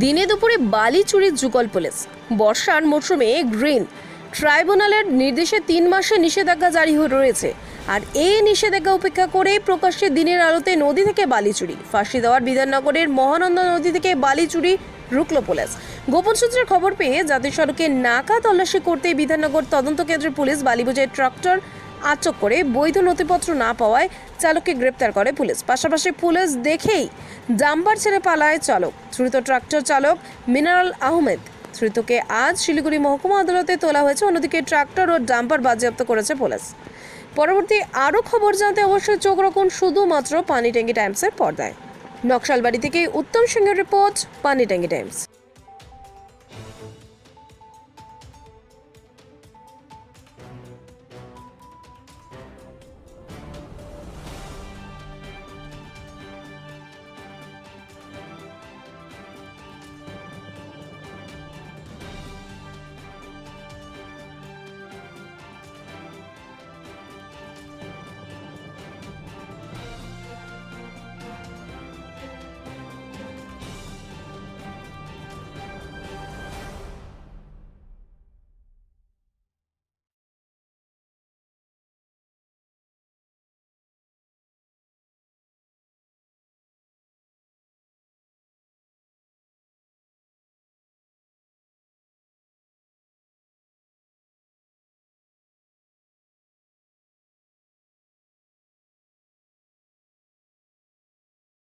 দিনে দুপুরে বালি চুরির যুগল পুলিশ। বর্ষার মরশুমে গ্রিন। ট্রাইব্যুনালের নির্দেশে তিন মাসে নিষেধাজ্ঞা জারি হয়ে রয়েছে। আর এই নিষেধাজ্ঞা উপেক্ষা করে প্রকাশ্যে দিনের আলোতে নদী থেকে বালি চুরি। ফাঁসি দেওয়ার বিধাননগরের মহানন্দা নদী থেকে বালি চুরি রুকলো পুলিশ। গোপন সূত্রের খবর পেয়ে জাতীয় সড়কে নাকা তল্লাশি করতে বিধাননগর তদন্ত কেন্দ্রের পুলিশ বালিবোঝাই ট্রাক্টর আটক করে বৈধ নথিপত্র না পাওয়ায় চালককে গ্রেপ্তার করে পুলিশ। পাশাপাশি পুলিশ দেখেই ডাম্পার ছেড়ে পালায় চালক। ধৃত ট্রাক্টর চালক মিনারাল আহমেদ। ধৃতকে আজ শিলিগুড়ি মহকুমা আদালতে তোলা হয়েছে, অন্যদিকে ট্রাক্টর ও ডাম্পার বাজেয়াপ্ত করেছে পুলিশ। পরবর্তী আরও খবর জানতে অবশ্যই চোখ রাখুন শুধুমাত্র পানি ট্যাঙ্কি টাইমসের পর্দায়। নকশালবাড়ি থেকে উত্তম সিংহের রিপোর্ট, পানি ট্যাঙ্কি টাইমস।